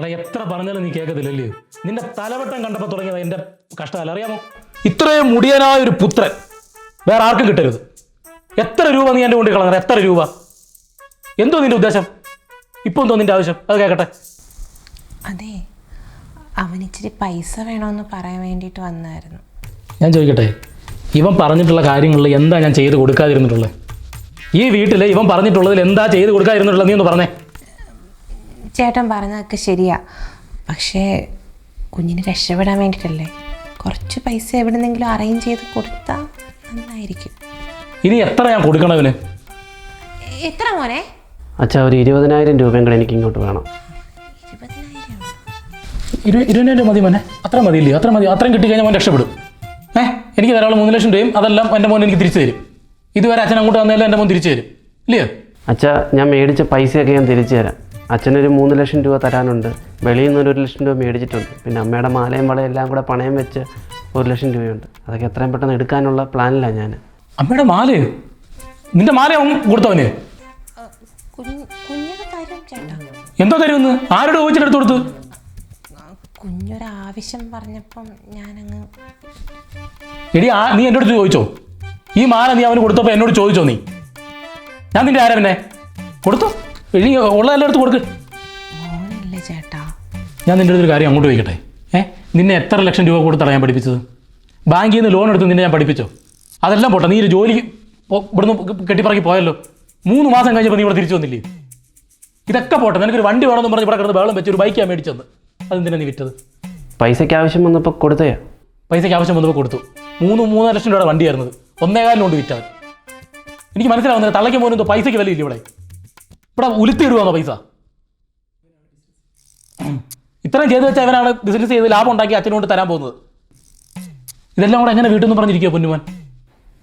എടാ എത്ര പറഞ്ഞാലും നീ കേൾക്കത്തില്ലല്ലേ? നിന്റെ തലവട്ടം കണ്ടപ്പോൾ തുടങ്ങിയത് എന്റെ കഷ്ടമല്ല അറിയാമോ? ഇത്രയും മുടിയനായ ഒരു പുത്രൻ വേറെ ആർക്കും കിട്ടരുത്. എത്ര രൂപ നീ എന്റെ കൊണ്ട് കളഞ്ഞത്? എത്ര രൂപ? എന്തോ നിന്റെ ഉദ്ദേശം? ഇപ്പൊ എന്തോ നിന്റെ ആവശ്യം? അത് കേൾക്കട്ടെ അതെ അവനിച്ചിരി പൈസ വേണമെന്ന് പറയാൻ വേണ്ടിയിട്ട് വന്നായിരുന്നു. ഞാൻ ചോദിക്കട്ടെ ഇവൻ പറഞ്ഞിട്ടുള്ള കാര്യങ്ങളിൽ എന്താ ഞാൻ ചെയ്ത് കൊടുക്കാതിരുന്നിട്ടുള്ളത്? ഈ വീട്ടിൽ ഇവൻ പറഞ്ഞിട്ടുള്ളതിൽ എന്താ ചെയ്ത് കൊടുക്കാതിരുന്നിട്ടുള്ളത് നീ ഒന്ന് പറഞ്ഞേ. ചേട്ടൻ പറഞ്ഞതൊക്കെ ശരിയാ. പക്ഷേ കുഞ്ഞിന് രക്ഷപ്പെടാൻ വേണ്ടിയിട്ടല്ലേ കുറച്ച് പൈസ എവിടെന്നെങ്കിലും അറേഞ്ച് ചെയ്ത് കൊടുത്താൽ നന്നായിരിക്കും. ഇനി എത്ര ഞാൻ കൊടുക്കണം ഇവന്? എത്ര മോനെ? അച്ഛാ ഒരു ഇരുപതിനായിരം രൂപയും കൂടെ എനിക്ക് ഇങ്ങോട്ട് വേണം. ഇരുപതിനായിരം ഇരു ഇരുപതിനായിരം മതി മോനെ. അത്ര മതിയില്ലേ? അത്ര മതി. അത്രയും കിട്ടിക്കഴിഞ്ഞാൽ മോൻ രക്ഷപ്പെടും. ഏ? എനിക്ക് ധാരാളം മൂന്ന് ലക്ഷം രൂപയും അതെല്ലാം എന്റെ മോൻ എനിക്ക് തിരിച്ചു തരും. ഇതുവരെ അച്ഛൻ അങ്ങോട്ട് വന്നാലും എന്റെ മോൻ തിരിച്ചു തരും. ഇല്ലയോ അച്ഛാ ഞാൻ മേടിച്ച പൈസയൊക്കെ ഞാൻ തിരിച്ചു തരാം. അച്ഛനൊരു മൂന്ന് ലക്ഷം രൂപ തരാനുണ്ട്. വെളിയിൽ നിന്ന് ഒരു ലക്ഷം രൂപ മേടിച്ചിട്ടുണ്ട്. പിന്നെ അമ്മയുടെ മാലയും വളയും എല്ലാം കൂടെ പണയം വെച്ച് ഒരു ലക്ഷം രൂപയുണ്ട്. അതൊക്കെ എത്രയും പെട്ടെന്ന് എടുക്കാനുള്ള പ്ലാനിലാണ് ഞാൻ അമ്മയുടെ മാലയോ? നിന്റെ മാല അവൻ കൊടുത്തവന് തരും എന്തോ തരുമെന്ന്? ആരോട് ചോദിച്ചിട്ട് എടുത്ത് കൊടുത്ത്? കുഞ്ഞൊരാവശ്യം പറഞ്ഞപ്പം ഞാനങ്ങ് എടി ആ നീ എന്റെ അടുത്ത് ചോദിച്ചോ? ഈ മാല നീ അവന് കൊടുത്തപ്പോൾ എന്നോട് ചോദിച്ചോ നീ? ഞാൻ നിന്റെ ആരാ പിന്നെ? കൊടുത്തോ? എഴുതി ഉള്ള എടുത്ത് കൊടുക്ക്. ചേട്ടാ. ഞാൻ നിന്റെ അടുത്തൊരു കാര്യം അങ്ങോട്ട് ചോദിക്കട്ടെ? ഏ? നിന്നെ എത്ര ലക്ഷം രൂപ കൊടുത്താണ് ഞാൻ പഠിപ്പിച്ചത്? ബാങ്കിൽ നിന്ന് ലോൺ എടുത്ത് നിന്നെ ഞാൻ പഠിപ്പിച്ചോ? അതെല്ലാം പോട്ടെ നീ ഒരു ജോലി ഇവിടുന്ന് കെട്ടിപ്പറക്കി പോയല്ലോ. മൂന്ന് മാസം കഴിഞ്ഞപ്പോൾ നീ ഇവിടെ തിരിച്ചു വന്നില്ലേ? ഇതൊക്കെ പോട്ടെ നിനക്കൊരു വണ്ടി വേണമെന്ന് പറഞ്ഞ് ഇവിടെ കിടന്ന് വെള്ളം വെച്ച് ഒരു ബൈക്കാണ് മേടിച്ചത് അതെന്തിനാ നീ വിറ്റത്? പൈസയ്ക്ക് ആവശ്യം വന്നപ്പോൾ കൊടുത്തേ. പൈസയ്ക്ക് ആവശ്യം വന്നപ്പോൾ കൊടുത്തു. മൂന്ന് മൂന്നര ലക്ഷം രൂപയുടെ വണ്ടിയായിരുന്നത്. ഒന്നേകാലിന് കൊണ്ട് വിറ്റവൻ എനിക്ക് മനസ്സിലാവുന്നില്ല തള്ളയ്ക്ക് പോലും എന്തോ പൈസയ്ക്ക് വിലയില്ല ഇവിടെ? ഇവിടെ ഉലുത്തിയിടുവാന്നോ പൈസ. ഇത്രയും ചെയ്ത് വെച്ച അവനാണ് ബിസിനസ് ചെയ്ത് ലാഭം ഉണ്ടാക്കി അച്ഛനോട് തരാൻ പോകുന്നത്. ഇതെല്ലാം കൂടെ എങ്ങനെ വീട്ടിൽ നിന്ന് പറഞ്ഞിരിക്കുക പൊന്നുമാൻ?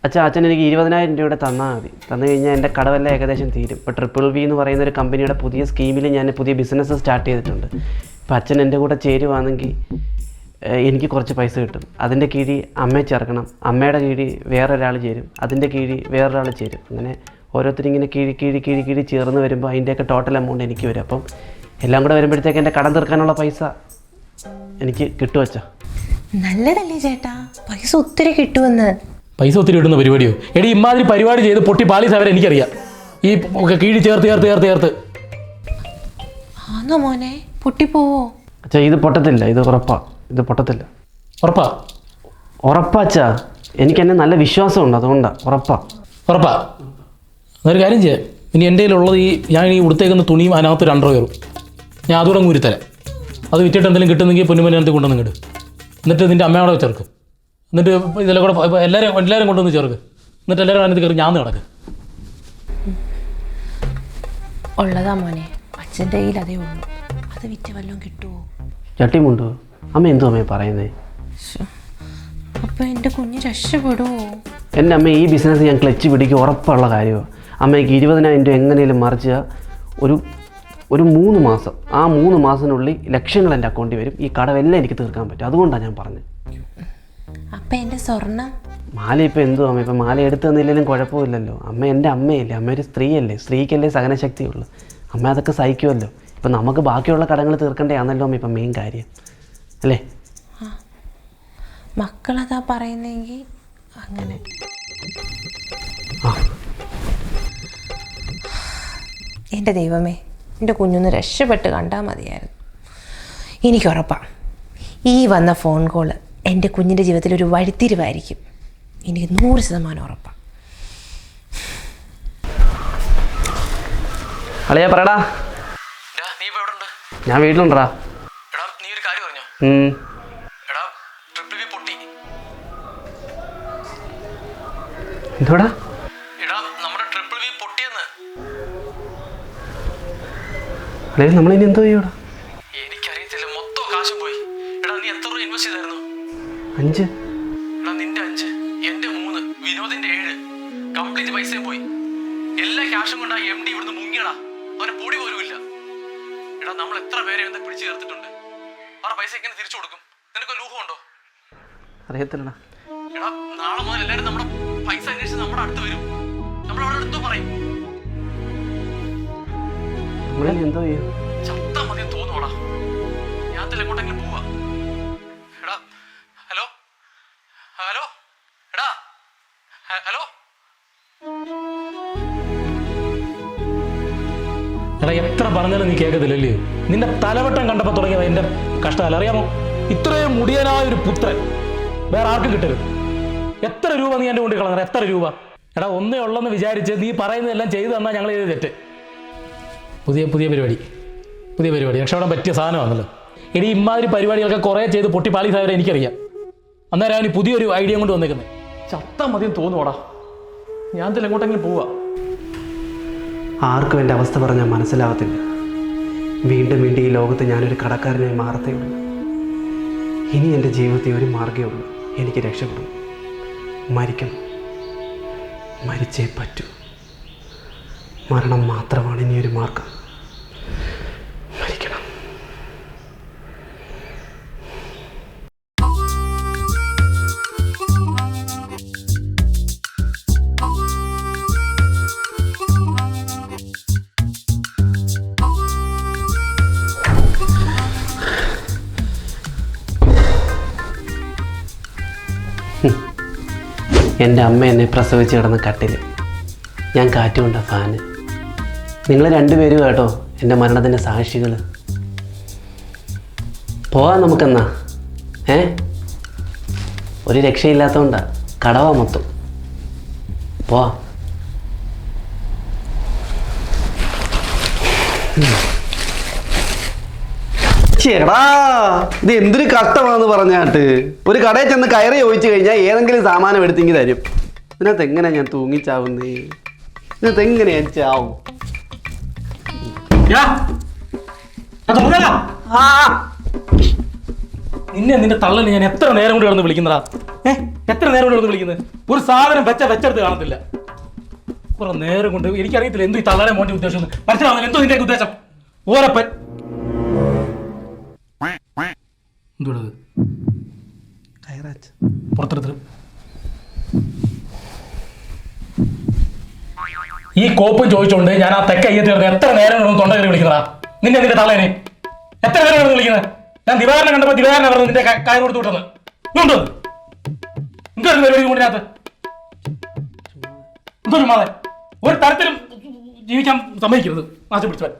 അച്ഛാ അച്ഛൻ എനിക്ക് ഇരുപതിനായിരം രൂപയുടെ തന്നാൽ മതി. തന്നു കഴിഞ്ഞാൽ എന്റെ കടവെല്ലാം ഏകദേശം തീരും. ഇപ്പോൾ ട്രിപ്പിൾ വി എന്ന് പറയുന്ന ഒരു കമ്പനിയുടെ പുതിയ സ്കീമിൽ ഞാൻ പുതിയ ബിസിനസ് സ്റ്റാർട്ട് ചെയ്തിട്ടുണ്ട്. ഇപ്പം അച്ഛൻ എന്റെ കൂടെ ചേരുവാണെങ്കിൽ എനിക്ക് കുറച്ച് പൈസ കിട്ടും. അതിന്റെ കീഴിൽ അമ്മയെ ചേർക്കണം. അമ്മയുടെ കീഴിൽ വേറൊരാൾ ചേരും. അതിന്റെ കീഴിൽ വേറൊരാൾ ചേരും. അങ്ങനെ ഓരോരുത്തരിങ്ങനെ കീഴി കീഴി കീഴി കീഴി ചേർന്ന് വരുമ്പോൾ അതിന്റെയൊക്കെ ടോട്ടൽ എമൗണ്ട് എനിക്ക് വരും. അപ്പം എല്ലാം കൂടെ വരുമ്പോഴത്തേക്ക് എന്റെ കടം തീർക്കാനുള്ള പൈസ എനിക്ക് കിട്ടുവച്ചോ നല്ലതല്ലേ ചേട്ടാ. പൈസ ഒത്തിരി കിട്ടുമെന്ന്. പൈസ ഒത്തിരി ഇടുന്ന പരിപാടിയോ? എടി ഇമാതിരി പരിപാടി ചെയ്ത് പൊട്ടി പാളീസ് അവരെ എനിക്കറിയാം. ഈ ഒക്കെ കീഴി ചേർത്ത് ചേർത്ത് ചേർത്ത് ചേർത്ത്. ആന്നോ മോനെ പൊട്ടിപ്പോവോ? അച്ഛാ ഇത് പൊട്ടത്തില്ല. ഇത് ഉറപ്പാ. ഇത് പൊട്ടത്തില്ല. ഉറപ്പാ? ഉറപ്പാച്ചാ എനിക്ക് എന്നെ നല്ല വിശ്വാസമുണ്ട്. അതുകൊണ്ടാണ് ഉറപ്പാ. ഉറപ്പാ. അതൊരു കാര്യം ചെയ്യാം. ഇനി എന്റെ കയ്യിലുള്ളത് ഈ ഞാൻ ഈ ഉടുത്തേക്കുന്ന തുണിയും അതിനകത്ത് ഒരു അണ്ടർവെയറും ഞാൻ അതുകൂടെ അങ്ങ് ഉരുത്തരാം അത് വിറ്റിട്ട് എന്തെങ്കിലും കിട്ടുന്നെങ്കിൽ പൊന്നുമലിനകത്ത് കൊണ്ടുവന്ന് ഇങ്ങോട്ട് എന്നിട്ട് നിന്റെ അമ്മയോടെ ചേർക്ക് എന്നിട്ട് ഇതെല്ലാം കൂടെ ഇപ്പൊ എല്ലാവരും എല്ലാവരും കൊണ്ടുവന്ന് ചേർക്ക്. എന്നിട്ട് എല്ലാവരും അതിനകത്ത് കയറി ഞാൻ കിടക്ക് ഉള്ളതാ മോനെ. അച്ഛന്റെ കയ്യിൽ അതേ ഉള്ളൂ. അത് വിറ്റ് വല്ലതും കിട്ടുമോ ചട്ടിമുണ്ടോ അമ്മ എന്തോ അമ്മയെ പറയുന്നേ? അപ്പൊ എന്റെ കുഞ്ഞ് രക്ഷപ്പെടുമോ എന്റെ അമ്മ ഈ ബിസിനസ് ഞാൻ ക്ലച്ച് പിടിക്കുക ഉറപ്പുള്ള കാര്യമാണ് അമ്മയ്ക്ക് ഇരുപതിനായിരം രൂപ എങ്ങനെയും മറിച്ച് ഒരു ഒരു മൂന്ന് മാസം ആ മൂന്ന് മാസത്തിനുള്ളിൽ ലക്ഷങ്ങൾ എന്റെ അക്കൗണ്ടിൽ വരും. ഈ കടവെല്ലാം എനിക്ക് തീർക്കാൻ പറ്റും. അതുകൊണ്ടാണ് ഞാൻ പറഞ്ഞത്. അപ്പം എന്റെ സ്വർണം മാല ഇപ്പം എന്തോ അമ്മ? ഇപ്പം മാല എടുത്തു തന്നില്ലെങ്കിലും കുഴപ്പമില്ലല്ലോ. അമ്മ എന്റെ അമ്മയല്ലേ. അമ്മ ഒരു സ്ത്രീയല്ലേ. സ്ത്രീക്കല്ലേ സഹനശക്തിയുള്ളൂ. അമ്മ അതൊക്കെ സഹിക്കുമല്ലോ. ഇപ്പം നമുക്ക് ബാക്കിയുള്ള കടങ്ങൾ തീർക്കേണ്ടതാണല്ലോ അമ്മ ഇപ്പം മെയിൻ കാര്യം. അല്ലേ? മക്കളതാ പറയുന്നെങ്കിൽ അങ്ങനെ. എന്റെ ദൈവമേ എന്റെ കുഞ്ഞൊന്ന് രക്ഷപ്പെട്ട് കണ്ടാൽ മതിയായിരുന്നു. എനിക്കുറപ്പാണ് ഈ വന്ന ഫോൺ കോൾ എന്റെ കുഞ്ഞിന്റെ ജീവിതത്തിൽ ഒരു വഴിത്തിരിവായിരിക്കും. എനിക്ക് നൂറ് ശതമാനം ഉറപ്പാണ് അളിയാ ഉണ്ട്? ഞാൻ വീട്ടിലുണ്ടാ എടാ നീ ഒരു കാര്യം പറഞ്ഞോ. എടാ ട്രിപ്പിൾ പൊട്ടി. എന്തോടാ അളിയ ഇനി എന്തോ ചെയ്യൂടാ? എനിക്കറിയത്തില്ല മൊത്തം കാശും പോയി. എടാ നീ എത്ര രൂപ ഇൻവെസ്റ്റ് ചെയ്തായിരുന്നു? അഞ്ച്. എടാ നിന്റെ അഞ്ച് എന്റെ മൂന്ന് വിനോദിന്റെ ഏഴ്. കംപ്ലീറ്റ് പൈസയും പോയി. എല്ലാ ക്യാഷും കൊണ്ടാ എം ഡി ഇവിടുന്ന് മുങ്ങിയടാ. അവനെ പൊടി പോലും ഇല്ല. എടാ നമ്മൾ എത്ര പേരെ എന്താ പിടിച്ചു ചേർത്തിട്ടുണ്ട്? അവരുടെ പൈസ എങ്ങനെ തിരിച്ചു കൊടുക്കും? നിനക്ക് ലൂഹമുണ്ടോ അറിയത്തില്ലടാ. എടാ നാളെ മുതൽ എല്ലാവരും നമ്മുടെ പൈസ അന്വേഷിച്ച് നമ്മുടെ അടുത്ത് വരും. നമ്മളിനി എന്തോ ചെയ്യും. മതി തോന്നുവാടാ. ഞാൻ എങ്ങോട്ടെങ്കിലും പോവാ. എടാ ഹലോ? ഹലോ? എടാ ഹലോ? എത്ര പറഞ്ഞാലും നീ കേൾക്കത്തില്ലല്ലേ? നിന്റെ തലവട്ടം കണ്ടപ്പോൾ തുടങ്ങിയത് എന്റെ കഷ്ടമല്ല അറിയാമോ? ഇത്രയും മുടിയനായ ഒരു പുത്രൻ. വേറെ ആർക്കും കിട്ടരുത്. എത്ര രൂപ നീ എന്റെ കൊണ്ട് കളഞ്ഞ എത്ര രൂപ? എടാ ഒന്നേ ഉള്ളെന്ന് വിചാരിച്ച് നീ പറയുന്നതെല്ലാം ചെയ്തു തന്നാൽ ഞങ്ങൾ ചെയ്ത് തെറ്റ്. പുതിയ പുതിയ പരിപാടി. പുതിയ പരിപാടി. രക്ഷപ്പെടാൻ പറ്റിയ സാധനമാണല്ലോ. ഇനി ഇമാതിരി പരിപാടികളൊക്കെ കുറേ ചെയ്ത് പൊട്ടി സാധനം എനിക്കറിയാം. അന്നേരം അവന് പുതിയൊരു ഐഡിയ കൊണ്ട് വന്നേക്കുന്നത് ചത്ത മതിയും തോന്നുവാടാ. ഞാൻ തന്നെ എങ്ങോട്ടെങ്കിലും പോവാ. ആർക്കും എന്റെ അവസ്ഥ പറഞ്ഞാൽ മനസ്സിലാവത്തില്ല വീണ്ടും വീണ്ടും ഈ ലോകത്ത് ഞാനൊരു കടക്കാരനായി മാറത്തേ ഉള്ളൂ. ഇനി എന്റെ ജീവിതത്തിൽ ഒരു മാർഗമേ ഉള്ളൂ. എനിക്ക് രക്ഷപ്പെടും. മരിക്കണം. മരിച്ചേ പറ്റൂ. മരണം മാത്രമാണ് ഇനി ഒരു മാർഗം എന്റെ അമ്മ എന്നെ പ്രസവിച്ച് കിടന്ന കട്ടിൽ ഞാൻ കാറ്റുകൊണ്ട ഫാന്. നിങ്ങൾ രണ്ടുപേരും കേട്ടോ എന്റെ മരണത്തിന്റെ സാക്ഷികൾ പോവാം നമുക്കെന്നാ. ഏ? ഒരു രക്ഷയില്ലാത്തതുകൊണ്ടാ കടവാ മൊത്തം. പോവാം. ചേടാ ഇത് എന്തൊരു കഷ്ടമാണെന്ന് പറഞ്ഞാട്ട് ഒരു കടയിൽ ചെന്ന് കയറി ചോദിച്ചു കഴിഞ്ഞാൽ ഏതെങ്കിലും സാമാനം എടുത്തെങ്കിൽ തരും. ഇതിനകത്ത് എങ്ങനെ ഞാൻ തൂങ്ങിച്ചാവുന്നേ? ഇതിനകത്ത് എങ്ങനെയാ ഞാൻ ചാവും? ആ നിന്നെ നിന്റെ തള്ളനെ ഞാൻ എത്ര നേരം കൊണ്ട് കിടന്ന് വിളിക്കുന്നതാ? ഏ എത്ര നേരം കൊണ്ട് കിടന്ന് വിളിക്കുന്നത്? ഒരു സാധനം വെച്ച വെച്ചെടുത്ത് കാണത്തില്ല. കുറെ നേരം കൊണ്ട് എനിക്കറിയത്തില്ല എന്തു ഈ തള്ളനെ മോന്റെ ഉദ്ദേശം. മനസ്സിലാവുന്നില്ല? എന്തോ നിന്റെ ഉദ്ദേശം? ഓരപ്പൻ. എന്തുവാ? കയറാച്ച പുറത്തെടുത്ത് ഈ കോപ്പ് ചോദിച്ചോണ്ട് ഞാൻ ആ തെക്ക അയ്യത്തി കിടന്ന് എത്ര നേരം കൊണ്ട് തൊണ്ട കയറി വിളിക്കുന്നതാ? നിന്റെ നിന്റെ തള്ളേനെ. എത്ര നേരം കൊണ്ട് വിളിക്കുന്നത് ഞാൻ ദിവാരനെ കണ്ടപ്പോ ദിവാരനെ പറഞ്ഞു നിന്റെ ക- കാര്യം കൊടുത്തു വിട്ടെന്ന് ഇങ്ങോട്ട് എന്തൊരു പരിപാടി കൊണ്ടിനകത്ത് എന്തൊരു മാതെ? ഒരു തരത്തിലും ജീവിക്കാൻ സമ്മതിക്കരുത്. നാശം പിടിച്ചവൻ.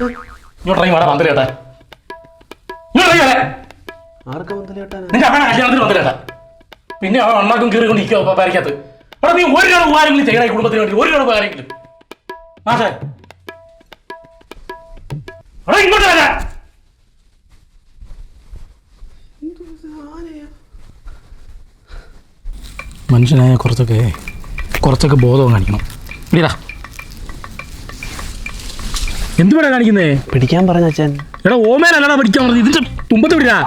വേണം മന്ത്രി വരാൻ ആർക്കും നിന്റെ കല്യാണത്തിന് പിന്നെ അവൻ അണ്ണാക്കും കീറി കൊണ്ട് ഇരിക്കുക പരിക്കാത്ത അവിടെ നീ ഒരു രൂപ ഉപകാരമെങ്കിലും ചെയ്യണേ ഈ കുടുംബത്തിന് വേണ്ടി ഒരു രൂപ ഉപകാരമെങ്കിലും ആശാൻ അവിടെ ഇങ്ങോട്ട് വരാ. മനുഷ്യനായ കുറച്ചൊക്കെ കുറച്ചൊക്കെ ബോധവും കാണിക്കണം ഇടിടാ എന്തുവാടാ കാണിക്കുന്നേ? പിടിക്കാൻ പറഞ്ഞ അച്ഛൻ. എടാ ഓമേനല്ലടാ പിടിക്കാൻ പറഞ്ഞു ഇതിന്റെ തുമ്പത്ത് പിടിടാ.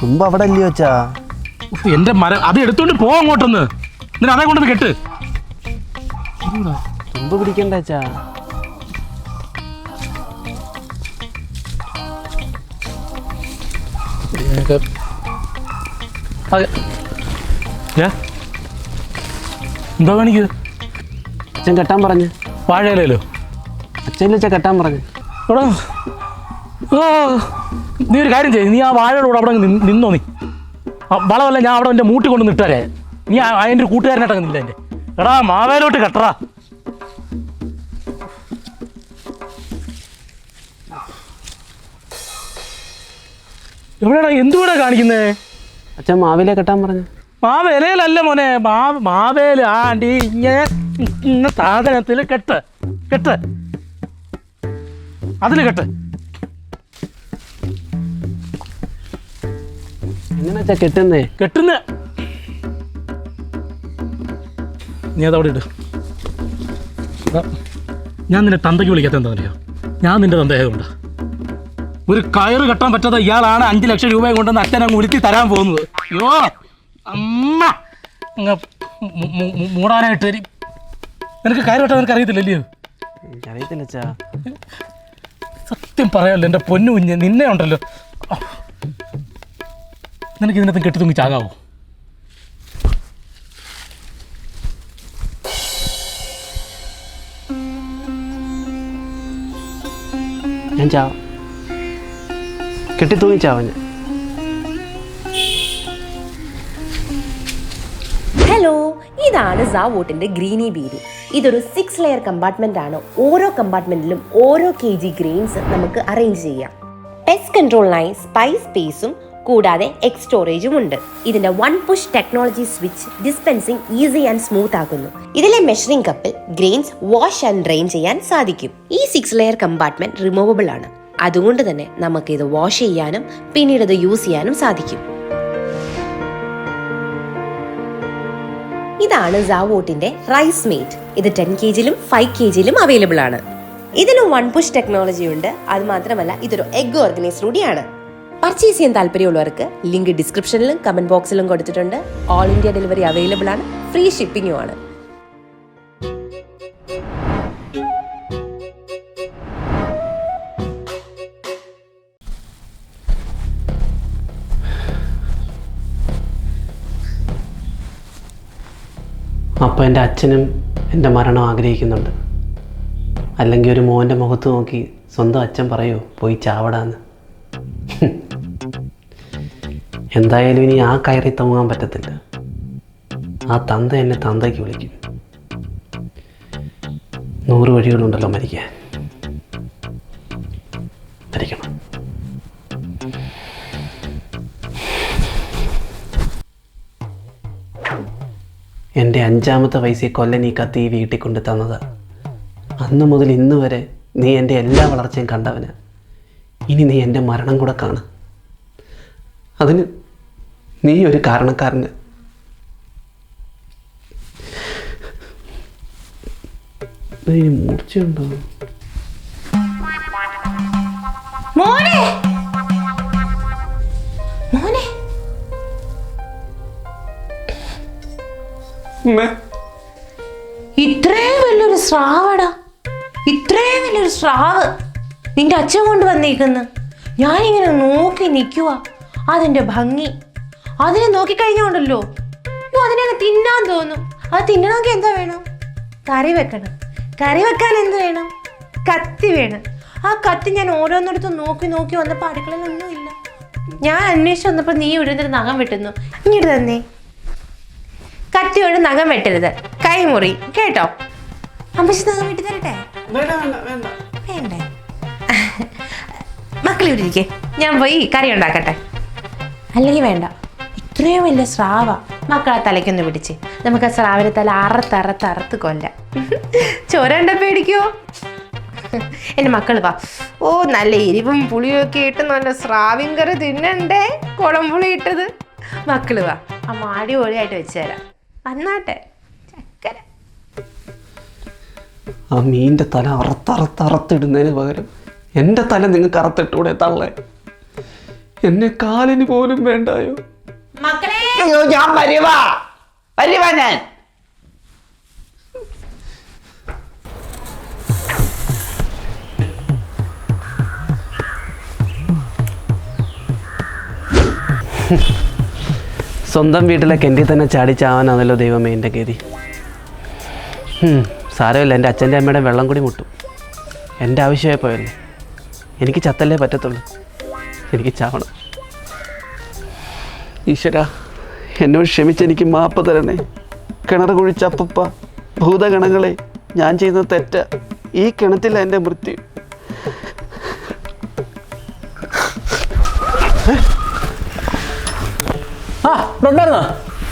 തുമ്പ അവിടെ അല്ലയോ അച്ഛാ എന്റെ മരം അത് എടുത്തോണ്ട് പോ അങ്ങോട്ടൊന്ന്. എന്നിട്ട് അതേ കൊണ്ടൊന്ന് കെട്ട്. തുമ്പ പിടിക്കണ്ട അച്ഛാ? എന്താ കാണിക്കുന്നത് അച്ഛൻ കെട്ടാൻ പറഞ്ഞു. വാഴയിലല്ലോ അച്ഛൻ കെട്ടാൻ പറഞ്ഞു എടാ ഓ നീ ഒരു കാര്യം ചെയ്യും. നീ ആ വാഴയുടെ കൂടെ അവിടെ അങ്ങ് നിന്ന്- നിന്നോ നീ. ആ വളമല്ല ഞാൻ അവിടെ എന്റെ മൂട്ടി കൊണ്ട് നിട്ടരെ നീ ആ- അതിന്റെ ഒരു കൂട്ടുകാരനായിട്ട് നിന്നില്ല എന്റെ എടാ മാവേലോട്ട് കെട്ടറാ. എവിടെയാടാ എന്തുകൂടെ കാണിക്കുന്നേ? അച്ഛൻ മാവിലെ കെട്ടാൻ പറഞ്ഞു. മാവേലയിലല്ല മോനെ മാ മാവേല ആണ്ടി ഇങ്ങനെ ഇന്ന സാധനത്തിൽ കെട്ട് കെട്ട്. അതിൽ കെട്ട്. എങ്ങനെ കെട്ടുന്നേ? കെട്ടുന്ന. നീ അതവിടെ ഇട്. ഞാൻ നിന്റെ തന്തയ്ക്ക് വിളിക്കാത്ത എന്താ പറയുക ഞാൻ നിന്റെ തന്തയായതുകൊണ്ടാ. ഒരു കയറ് കെട്ടാൻ പറ്റാത്ത ഇയാളാണ് അഞ്ച് ലക്ഷം രൂപ കൊണ്ടുവന്ന് അച്ഛനങ്ങ് ഉരുത്തി തരാൻ പോകുന്നത്. അയ്യോ അമ്മ! മൂടാനായിട്ട് നിനക്ക് കയറ് കെട്ടാൻ നിനക്ക് അറിയത്തില്ലല്ലയോ അറിയത്തില്ല സത്യം പറയാമല്ലോ എന്റെ പൊന്നു കുഞ്ഞ് നിന്നെ ഉണ്ടല്ലോ. നിനക്ക് ഇതിനകത്ത് കെട്ടി തൂങ്ങി ചാകാവോ? ഞാൻ ചാവും കെട്ടി തൂങ്ങി ചാവാൻ ഞാൻ ഇതാണ് സാവോട്ടിന്റെ ഗ്രീനി ബീഡി ഇതൊരു സിക്സ് ലെയർ കമ്പാർട്ട്മെന്റ് ആണ്. ഓരോ കമ്പാർട്ട്മെന്റിലും ഓരോ കെ ജി ഗ്രെയിൻസ് നമുക്ക് അറേഞ്ച് ചെയ്യാം. പെസ്റ്റ് കൺട്രോളിനായി സ്പൈസ് പേസും കൂടാതെ എക്സ് സ്റ്റോറേജും ഉണ്ട്. ഇതിന്റെ one push technology switch dispensing easy and smooth ആക്കുന്നു. ഇതിലെ മെഷറിംഗ് കപ്പിൽ ഗ്രെയിൻസ് വാഷ് ആൻഡ് ഡ്രെയിൻ ചെയ്യാൻ സാധിക്കും. ഈ സിക്സ് ലെയർ കമ്പാർട്ട്മെന്റ് റിമൂവബിൾ ആണ്. അതുകൊണ്ട് തന്നെ നമുക്ക് ഇത് വാഷ് ചെയ്യാനും പിന്നീട് ഇത് യൂസ് ചെയ്യാനും സാധിക്കും. ഇതാണ് സാവോട്ടിന്റെ റൈസ് മീറ്റ്. ഇത് ടെൻ കെ ജിയിലും ഫൈവ് കെ ജിയിലും അവൈലബിൾ ആണ്. ഇതിലും വൺ പുഷ് ടെക്നോളജി ഉണ്ട്. അത് മാത്രമല്ല ഇതൊരു എഗ് ഓർഗനൈസർ കൂടിയാണ് പർച്ചേസ് ചെയ്യാൻ താല്പര്യമുള്ളവർക്ക് ലിങ്ക് ഡിസ്ക്രിപ്ഷനിലും കമന്റ് ബോക്സിലും കൊടുത്തിട്ടുണ്ട്. ഓൾ ഇന്ത്യ ഡെലിവറി അവൈലബിൾ ആണ്. ഫ്രീ ഷിപ്പിംഗും ആണ്. അപ്പോൾ എന്റെ അച്ഛനും എന്റെ മരണം ആഗ്രഹിക്കുന്നുണ്ട്. അല്ലെങ്കിൽ ഒരു മോന്റെ മുഖത്ത് നോക്കി സ്വന്തം അച്ഛൻ പറയോ പോയി ചാവടാന്ന്. എന്തായാലും ഇനി ആ കയറി തൂങ്ങാൻ പറ്റത്തില്ല. ആ തന്ത എന്നെ തന്തയ്ക്ക് വിളിക്കും. നൂറ് വഴികളുണ്ടല്ലോ മരിക്കാൻ. എന്റെ അഞ്ചാമത്തെ വയസ്സിൽ കൊല്ലൻ ഈ കത്തി വീട്ടിൽ കൊണ്ട് തന്നത്. അന്ന് മുതൽ ഇന്ന് വരെ നീ എന്റെ എല്ലാ വളർച്ചയും കണ്ടവന്. ഇനി നീ എന്റെ മരണം കൂടെ കാണ്. അതിന് നീ ഒരു കാരണക്കാരന്. ഇതിന് ഇത്രയും വലിയൊരു സ്രാവടാ. ഇത്രയും വലിയൊരു സ്രാവ് നിന്റെ അച്ഛൻ കൊണ്ട് വന്നേക്കുന്നു. ഞാനിങ്ങനെ നോക്കി നിൽക്കുക അതിന്റെ ഭംഗി. അതിനെ നോക്കിക്കഴിഞ്ഞോണ്ടല്ലോ അയ്യോ അതിനെ തിന്നാൻ തോന്നും. അത് തിന്നണമെങ്കിൽ എന്താ വേണം? കറി വെക്കണം. കറി വെക്കാൻ എന്ത് വേണം? കത്തി വേണം. ആ കത്തി ഞാൻ ഓരോന്നിടത്തും നോക്കി നോക്കി വന്നപ്പോൾ അടുക്കളയിലൊന്നും ഇല്ല ഞാൻ അന്വേഷിച്ച് വന്നപ്പോൾ നീ ഇവിടെ നിന്നൊരു നഖം വെട്ടുന്നു. ഇങ്ങോട്ട് തന്നെ. കത്തി കൊണ്ട് നഖം വെട്ടരുത്. കൈമുറി കേട്ടോ? അമ്മച്ചി നഖം വെട്ടി തരട്ടെ? വേണ്ടേ മക്കൾ ഇവിടെ ഇരിക്കേ. ഞാൻ പോയി കറി ഉണ്ടാക്കട്ടെ. അല്ലെങ്കിൽ വേണ്ട. ഇത്രയും വലിയ സ്രാവ. മക്കളെ തലയ്ക്കൊന്ന് പിടിച്ച്. നമുക്ക് ആ സ്രാവിനെ തല അറുത്ത് അറത്ത് അറുത്ത് കൊല്ലാം. ചോര കണ്ട പേടിക്കോ? എന്റെ മക്കൾ വാ. ഓ നല്ല എരിവും പുളിയും ഒക്കെ ഇട്ട് നല്ല സ്രാവിൻ കറി തിന്നണ്ടേ? കുളംപുളി ഇട്ടത്. മക്കൾ വാ. ആ മാടി ഓടിയായിട്ട് തരാം. വന്നാട്ടെ. ചക്കര. ആ മീന്റെ തല അറുത്തറുത്തറുത്തിടുന്നതിന് പകരം എന്റെ തല നിങ്ങൾക്ക് അറുത്തിട്ടൂടെ തള്ളേ? എന്നെ കാലിന് പോലും വേണ്ടായോ? മക്കളെ. അയ്യോ ഞാൻ വരുവാ. വരുവാ ഞാൻ. സ്വന്തം വീട്ടിലെ കിണറ്റിൽ തന്നെ ചാടിച്ചാവാനാണല്ലോ ദൈവമേ എന്റെ ഗതി. സാരമില്ല എന്റെ അച്ഛന്റെ അമ്മയുടെ വെള്ളം കൂടി മുട്ടും. എന്റെ ആവശ്യമായി പോയല്ലേ? എനിക്ക് ചത്തല്ലേ പറ്റത്തുള്ളൂ. എനിക്ക് ചാവണം. ഈശ്വര എന്നോട് ക്ഷമിച്ച് എനിക്ക് മാപ്പ് തരണേ. കിണർ കുഴിച്ചപ്പ ഭൂതഗണങ്ങളെ ഞാൻ ചെയ്യുന്ന തെറ്റ ഈ കിണറ്റില്ല എന്റെ മൃത്യു ആ ഇവിടെ ഉണ്ടായിരുന്നോ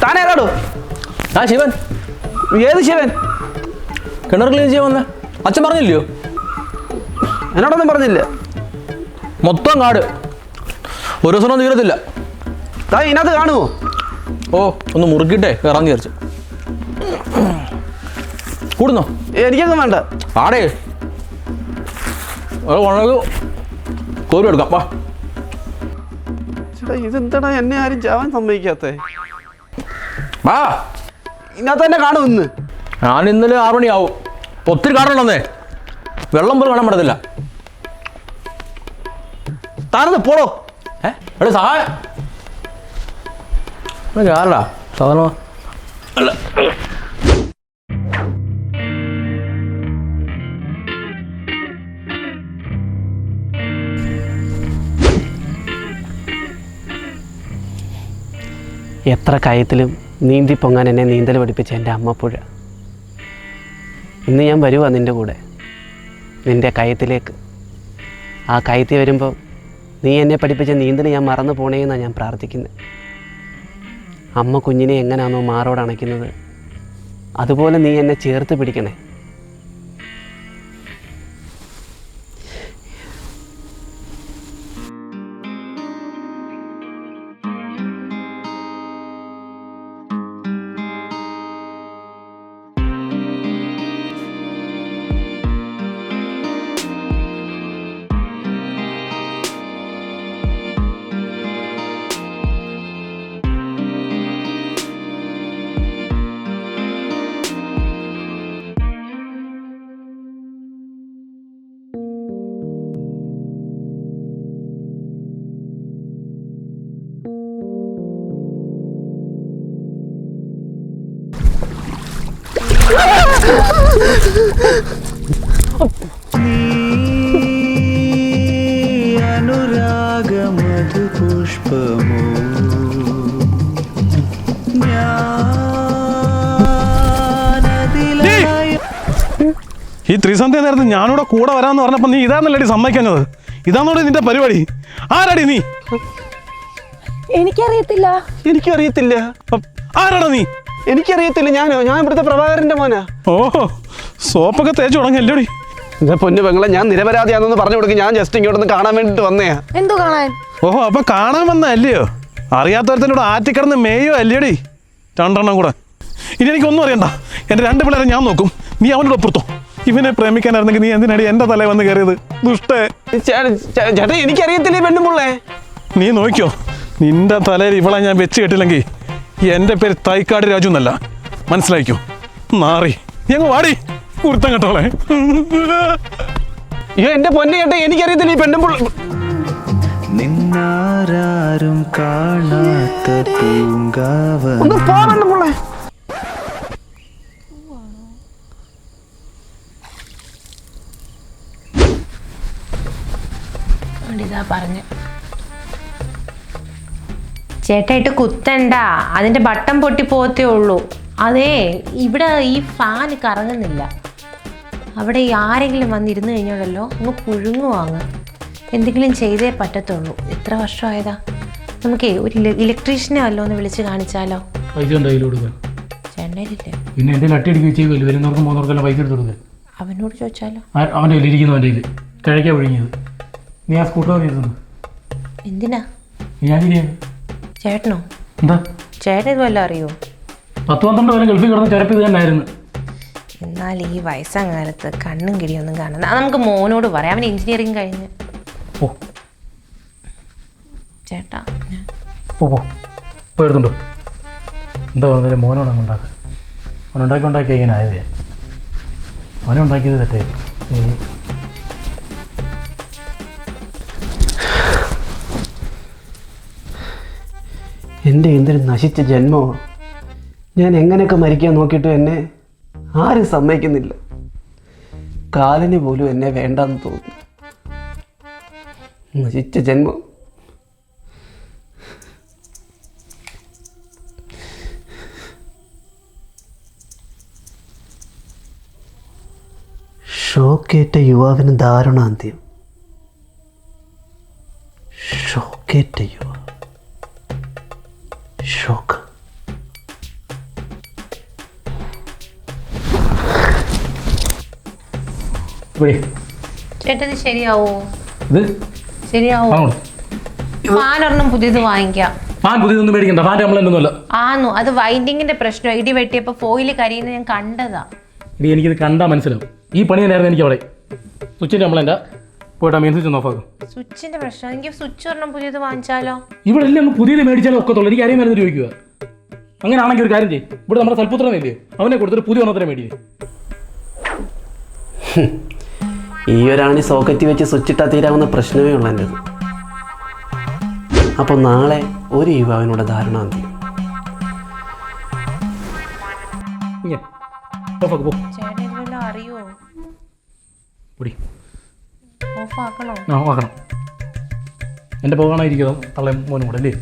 താനേതാടോ ആ ശിവൻ. ഏത് ശിവൻ? കിണർ ക്ലീൻ ചെയ്യാൻ വന്ന. അച്ഛൻ പറഞ്ഞില്ലയോ? എന്നോടൊന്നും പറഞ്ഞില്ല. മൊത്തം കാട്. ഒരു ദിവസം ഒന്നും തീരത്തില്ല. താ ഇതിനകത്ത് കാണുമോ? ഓ ഒന്ന് മുറുക്കിട്ടെ കയറാൻ വിചാരിച്ചു കൂടുന്നോ? എനിക്കൊന്നും വേണ്ട. ആടേ. ഉണക്ക് കോരി എടുക്കാം വാ. ഇതെന്താടാ? എന്നെ ആരും ചാവാൻ സമ്മതിക്കാത്തേ. വാ ഇതിനകത്ത് തന്നെ കാണും ഇന്ന്. ഞാൻ ഇന്നലെ ആറു മണിയാവും. ഒത്തിരി കാണണമെന്നേ വെള്ളം പോലും കാണാൻ പറ്റത്തില്ല. താനത് പോടോ. ഏ? എടാ സഹായം ആരടാ? സാധനം അല്ല. എത്ര കയത്തിലും നീന്തി പൊങ്ങാൻ എന്നെ നീന്തൽ പഠിപ്പിച്ച എന്റെ അമ്മപ്പുഴ ഇന്ന് ഞാൻ വരുവാ നിന്റെ കൂടെ. നിന്റെ കയത്തിലേക്ക്. ആ കയത്തിൽ വരുമ്പോൾ നീ എന്നെ പഠിപ്പിച്ച നീന്തൽ ഞാൻ മറന്നു പോണേന്നാണ് ഞാൻ പ്രാർത്ഥിക്കുന്നത് അമ്മ കുഞ്ഞിനെ എങ്ങനെയാണോ മാറോടണയ്ക്കുന്നത്. അതുപോലെ നീ എന്നെ ചേർത്ത് പിടിക്കണേ. ഈ ത്രിസന്ധ്യ നേരത്ത് ഞാനിവിടെ കൂടെ വരാന്ന് പറഞ്ഞപ്പോൾ നീ ഇതാന്നല്ലടി സമ്മതിക്കുന്നത് ഇതാന്നോടി നിന്റെ പരിപാടി. ആരാടി നീ? എനിക്കറിയത്തില്ല. എനിക്കറിയത്തില്ല. അപ്പ് ആരാടാ നീ? എനിക്കറിയത്തില്ല ഞാനോ? ഞാൻ ഇവിടുത്തെ പ്രഭാകരന്റെ മോനാ. ഓഹോ സോപ്പൊക്കെ തേച്ചു തുടങ്ങിയല്ലോടി. എന്റെ പൊന്നു പെങ്ങളെ ഞാൻ നിരപരാധിയാണെന്ന് പറഞ്ഞു കൊടുക്കും. ഞാൻ ജസ്റ്റ് ഇങ്ങോട്ടൊന്ന് കാണാൻ വേണ്ടിട്ട് വന്നയാ. എന്തോ കാണാൻ? ഓഹോ അപ്പൊ കാണാൻ വന്ന അല്ലയോ? അറിയാത്തവരത്തിനോട് ആറ്റിക്കിടന്ന് മേയോ അല്ലേടി രണ്ടെണ്ണം കൂടെ. ഇനി എനിക്കൊന്നും അറിയണ്ട. എന്റെ രണ്ട് പിള്ളേരെ ഞാൻ നോക്കും. നീ അവനോട് ഒപ്പുറത്തോ ഇവനെ പ്രേമിക്കാനായിരുന്നെങ്കിൽ നീ എന്തിനാടി എന്റെ തലേ വന്ന് കയറിയത്? ദുഷ്ടേ. ചേട്ടാ എനിക്കറിയത്തില്ല ഈ പെണ്ണുമുള്ളേ? നീ നോക്കിയോ? നിന്റെ തലയിൽ ഇവളെ ഞാൻ വെച്ച് കെട്ടില്ലെങ്കിൽ എന്റെ പേര് തൈക്കാട് രാജു എന്നല്ല. മനസ്സിലായിക്കോ? നാറി. നീ അങ്ങ് വാടി. കുർത്തം കേട്ടോളെ അയ്യോ പൊന്നെ കേട്ട ചേട്ടാ എനിക്കറിയത്തില്ല ഈ പെണ്ണുമ്പോൾ നിന്നാരും കാണാത്ത പൂങ്കാവനം ഒന്ന് പോ ഇതാ പറഞ്ഞു. ചേട്ടായിട്ട് കുത്തണ്ട. അതിന്റെ ബട്ടൺ പൊട്ടി പോകത്തേ ഉള്ളൂ. അതേ ഇവിടെ ഈ ഫാൻ കറങ്ങുന്നില്ല. അവിടെ ഈ ആരെങ്കിലും വന്നിരുന്ന് കഴിഞ്ഞാലല്ലോ ഒന്ന് പുഴുങ്ങുവാങ്ങ് എന്തെങ്കിലും ചെയ്തേ പറ്റത്തുള്ളൂ. എത്ര വർഷമായതാ? നമുക്കേ ഒരു ഇലക്ട്രീഷ്യനെ വല്ലോ ഒന്ന് വിളിച്ച് കാണിച്ചാലോ? പൈസ ഉണ്ട് കയ്യിൽ കൊടുക്കാൻ? ചേട്ടനില്ലേ? പിന്നെ എന്റെ അട്ടി അടിക്കുകയും ചെയ്യുമല്ലോ വരുന്നവർക്കും പോകുന്നവർക്കെല്ലാം പൈസ എടുത്ത് കൊടുക്കുക അവനോട് ചോദിച്ചാലോ? ആ- അവന്റെ കയ്യിൽ ഇരിക്കുന്നവന്റെ കയ്യിൽ കിഴക്കാ ഒഴുങ്ങിയത് നീ ആ സ്കൂട്ടർ എന്തിനാ? ഞാൻ ശരിയാ ചേട്ടനോ? എന്താ? ചേട്ടൻ ഇതുവല്ലോ അറിയോ? പത്ത് പന്ത്രണ്ട് വരെ ഗൾഫിൽ കിടന്ന് ചിരപ്പ് ഇത് തന്നെയായിരുന്നു. എന്നാൽ ഈ വയസ്സാം കാലത്ത് കണ്ണും കിടിയൊന്നും കാണുന്നത് അത് നമുക്ക് മോനോട് പറയാം. അവൻ എഞ്ചിനീയറിങ് കഴിഞ്ഞ്. ഓ ചേട്ടാ പോ പോ. ഇപ്പോൾ എടുത്തുണ്ടോ എന്താ പറഞ്ഞാലും മോനോട് അങ്ങ് ഉണ്ടാക്കുക അവൻ ഉണ്ടാക്കി ഇങ്ങനെ ആയത്. അവനെ ഉണ്ടാക്കിയത് എന്റെ എന്തൊരു നശിച്ച ജന്മോ ഞാൻ എങ്ങനെയൊക്കെ മരിക്കാൻ നോക്കിയിട്ടും എന്നെ ആരും സമ്മതിക്കുന്നില്ല. കാലിന് പോലും എന്നെ വേണ്ടെന്ന് തോന്നുന്നു. നശിച്ച ജന്മം. ഷോക്കേറ്റ യുവാവിന് ദാരുണാന്ത്യം. ഷോക്കേറ്റ യുവാവ് ഷോക്ക് ഇവിടെ ഇത് ശരിയാവോ? ഇത്? ശരിയാവോ? അങ്ങോട്ട് ഫാൻ ഒരെണ്ണം പുതിയത് വാങ്ങിക്കാം. ഫാൻ പുതിയതൊന്നും മേടിക്കണ്ട. ഫാൻ കംപ്ലൈന്റ് ഒന്നുമല്ല ആന്നു അത് വൈൻഡിങ്ങിന്റെ പ്രശ്നം ഇടി വെട്ടിയപ്പോൾ ഫോയിൽ കരിയുന്ന ഞാൻ കണ്ടതാ. ഇനി എനിക്കിത് കണ്ടാൽ മനസ്സിലാവും. ഈ പണി തന്നെയായിരുന്നു എനിക്ക് അവിടെ സ്വിച്ചിന്റെ കംപ്ലൈന്റാ പോയിട്ട് മെയിൻ സ്വിച്ച് ഒന്ന് ഓഫാക്കും സ്വിച്ചിന്റെ പ്രശ്നം. എനിക്ക് സ്വിച്ച് ഒരെണ്ണം പുതിയത് വാങ്ങിച്ചാലോ? ഇവിടെ എല്ലാം അങ്ങ് പുതിയത് ഒക്കെ ഒക്കത്തുള്ളൂ. എനിക്ക് അറിയാൻ വരുന്നത് ചോദിക്കുക. അങ്ങനെയാണെങ്കിൽ ഒരു കാര്യം ചെയ്യും. ഇവിടെ നമ്മുടെ സൽപുത്രനില്ലേ അവനെ കൊടുത്തിട്ട് പുതിയ ഒന്നത്തിനെ മേടിക്കും. ഈ ഒരാണി സോക്കറ്റ് വെച്ച് സ്വിച്ച് ഇട്ടാ തീരാവുന്ന പ്രശ്നമേ ഉള്ളൂ എന്റെ അപ്പോൾ നാളെ ഒരു യുവാവിനോട് ധാരണാന്തി അറിയോ? ഓഫാക്കണോ? ആ എന്റെ എന്റെ പോകണോ ഇരിക്കുന്നു തള്ളയും മോനും കൂടെ അല്ലേ?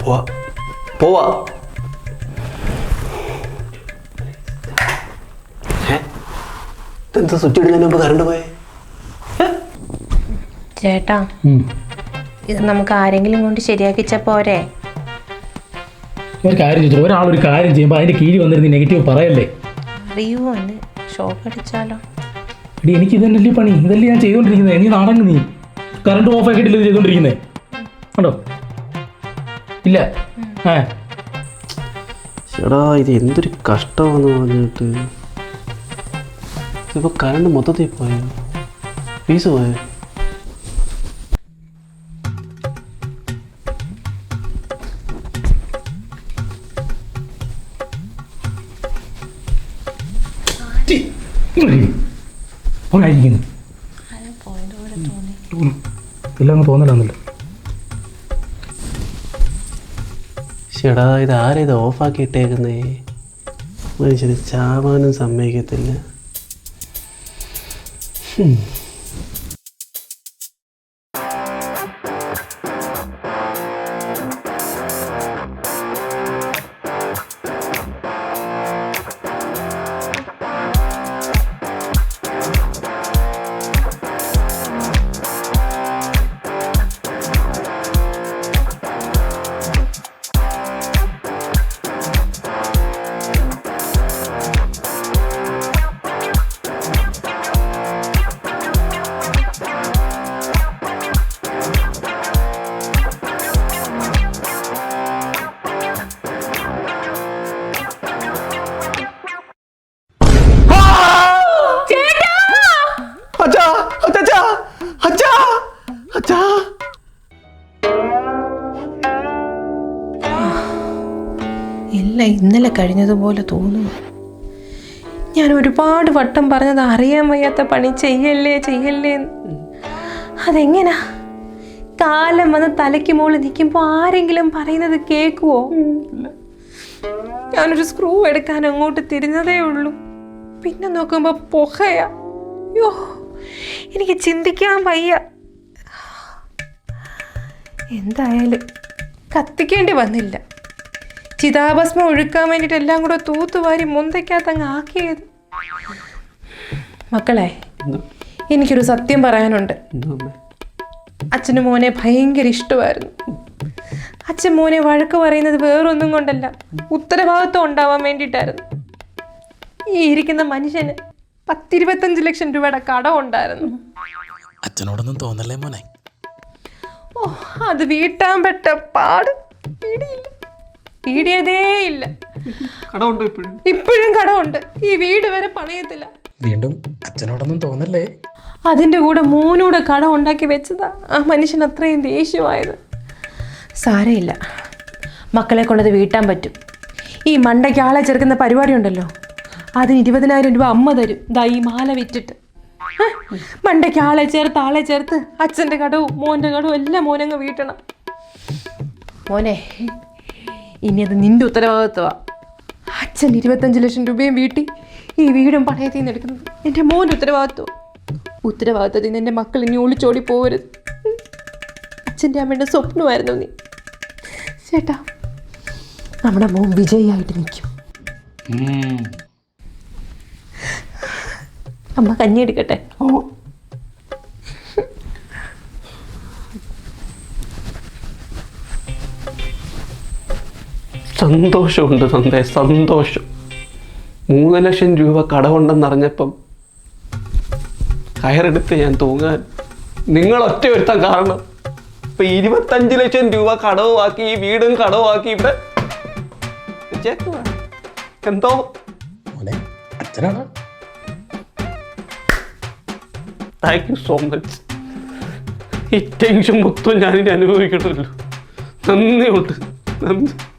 പോവാ. പോവാ. എന്താ സ്വിച്ച് ഇടുന്നതിന് മുമ്പ് കറണ്ട് പോയേ? ചേട്ടാ ഇത് നമുക്ക് ആരെങ്കിലും കൊണ്ട് ശരിയാക്കിച്ച പോരെ? ഒരു കാര്യം ചോദിച്ചു? ഒരാളൊരു കാര്യം ചെയ്യുമ്പോൾ അതിന്റെ കീഴിൽ വന്നിരുന്ന നെഗറ്റീവ് പറയല്ലേ? എന്ന് ഷോക്ക് അടിച്ചാലോ? എടി എനിക്ക് ഇതല്ലേ പണി? ഇതല്ലേ ഞാൻ ചെയ്തുകൊണ്ടിരിക്കുന്നത് നീ നടങ്ങ് നീ. കറണ്ട് ഓഫ് ആക്കിയിട്ടില്ല ഇത് ചെയ്തുകൊണ്ടിരിക്കുന്നത് കണ്ടോ? ഇല്ല. ഏടാ ചേടാ ഇത് എന്തൊരു കഷ്ടമാണെന്ന് പറഞ്ഞിട്ട്. ഇപ്പൊ കറണ്ട് മൊത്തത്തിൽ പോയോ? ഫീസ് പോയോ? എല്ലാം അങ്ങ് തോന്നലാന്നല്ലോ ചേടാ ഇത് ആരാ ഇത് ഓഫാക്കി ഇട്ടേക്കുന്നേ? മനുഷ്യന് ചാവാനും സമ്മതിക്കത്തില്ല. കഴിഞ്ഞതുപോലെ തോന്നുന്നു. ഞാൻ ഒരുപാട് വട്ടം പറഞ്ഞത് അറിയാൻ വയ്യാത്ത പണി ചെയ്യല്ലേ ചെയ്യല്ലേ അതെങ്ങനാ? കാലം വന്ന് തലയ്ക്ക് മുകളിൽ നിൽക്കുമ്പോൾ ആരെങ്കിലും പറയുന്നത് കേൾക്കുവോ? ഞാനൊരു സ്ക്രൂ എടുക്കാൻ അങ്ങോട്ട് തിരിഞ്ഞതേ ഉള്ളൂ. പിന്നെ നോക്കുമ്പോൾ പുകയാ. യോ എനിക്ക് ചിന്തിക്കാൻ വയ്യ. എന്തായാലും കത്തിക്കേണ്ടി വന്നില്ല. ചിതാഭസ്മം ഒഴുക്കാൻ വേണ്ടിയിട്ട് എല്ലാം കൂടെ തൂത്തുവാരി മുന്തയ്ക്കകത്ത് അങ്ങ് ആക്കിയത്. മക്കളെ എനിക്കൊരു സത്യം പറയാനുണ്ട്. അച്ഛന് മോനെ ഭയങ്കര ഇഷ്ടമായിരുന്നു. അച്ഛൻ മോനെ വഴക്ക് പറയുന്നത് വേറൊന്നും കൊണ്ടല്ല ഉത്തരവാദിത്വം ഉണ്ടാവാൻ വേണ്ടിയിട്ടായിരുന്നു. ഈ ഇരിക്കുന്ന മനുഷ്യന് പത്തിരുപത്തഞ്ച് ലക്ഷം രൂപയുടെ കടം ഉണ്ടായിരുന്നു. അച്ഛനോടൊന്നും തോന്നല്ലേ മോനെ? ഓ അത് വീട്ടാൻ പെട്ട പാട്. പീടിയില്ല. പീടിയതേ ഇല്ല. കടമുണ്ടോ ഇപ്പോഴും. ഇപ്പോഴും കടമുണ്ട്. ഈ വീട് വരെ പണയത്തില്ല. വീണ്ടും അച്ഛനോടൊന്നും തോന്നല്ലേ? അതിന്റെ കൂടെ മൂന്നൂടെ കടം ഉണ്ടാക്കി വെച്ചതാ. ആ മനുഷ്യൻ അത്രയും ദേഷ്യമായത്. സാരയില്ല മക്കളെ കൊണ്ടത് വീട്ടാൻ പറ്റും. ഈ മണ്ടയ്ക്ക് ആളെ ചേർക്കുന്ന പരിപാടി ഉണ്ടല്ലോ അതിന് ഇരുപതിനായിരം രൂപ അമ്മ തരും. ദാ ഈ മാല വിറ്റിട്ട്. ഹ്, മണ്ടയ്ക്ക് ആളെ ചേർത്ത് ആളെ ചേർത്ത് അച്ഛന്റെ കടവും മോന്റെ കടവും എല്ലാം മോനങ്ങ് വീട്ടണം. മോനെ ഇനി അത് നിന്റെ ഉത്തരവാദിത്വമാണ് അച്ഛൻ ഇരുപത്തഞ്ച് ലക്ഷം രൂപയും വീട്ടി ഈ വീടും പണയത്തിൽ നിന്ന് എടുക്കുന്നത് എന്റെ മോന്റെ ഉത്തരവാദിത്വം. ഉത്തരവാദിത്വത്തിൽ നിന്ന് എന്റെ മക്കൾ ഇനി ഒളിച്ചോടി പോകരുത് അച്ഛന്റെ അമ്മയുടെ സ്വപ്നമായിരുന്നു നീ. ചേട്ടാ നമ്മുടെ മോൻ വിജയിയായിട്ട് നിൽക്കും. അമ്മ കഞ്ഞി എടുക്കട്ടെ? സന്തോഷമുണ്ട് തന്തേ സന്തോഷം. മൂന്ന് ലക്ഷം രൂപ കടമുണ്ടെന്നറിഞ്ഞപ്പം കയറെടുത്ത് ഞാൻ തൂങ്ങാൻ. നിങ്ങൾ ഒറ്റ ഒരുത്താൻ കാരണം. ഇപ്പൊ ഇരുപത്തഞ്ച് ലക്ഷം രൂപ കടവുമാക്കി ഈ വീടും കടവുമാക്കി ഇവിടെ. എന്തോ? അച്ഛനാണ്. താങ്ക് യു സോ മച്ച് ഈ ടെൻഷൻ മൊത്തം ഞാനിനി അനുഭവിക്കണമല്ലോ. നന്ദിയുണ്ട് നന്ദി.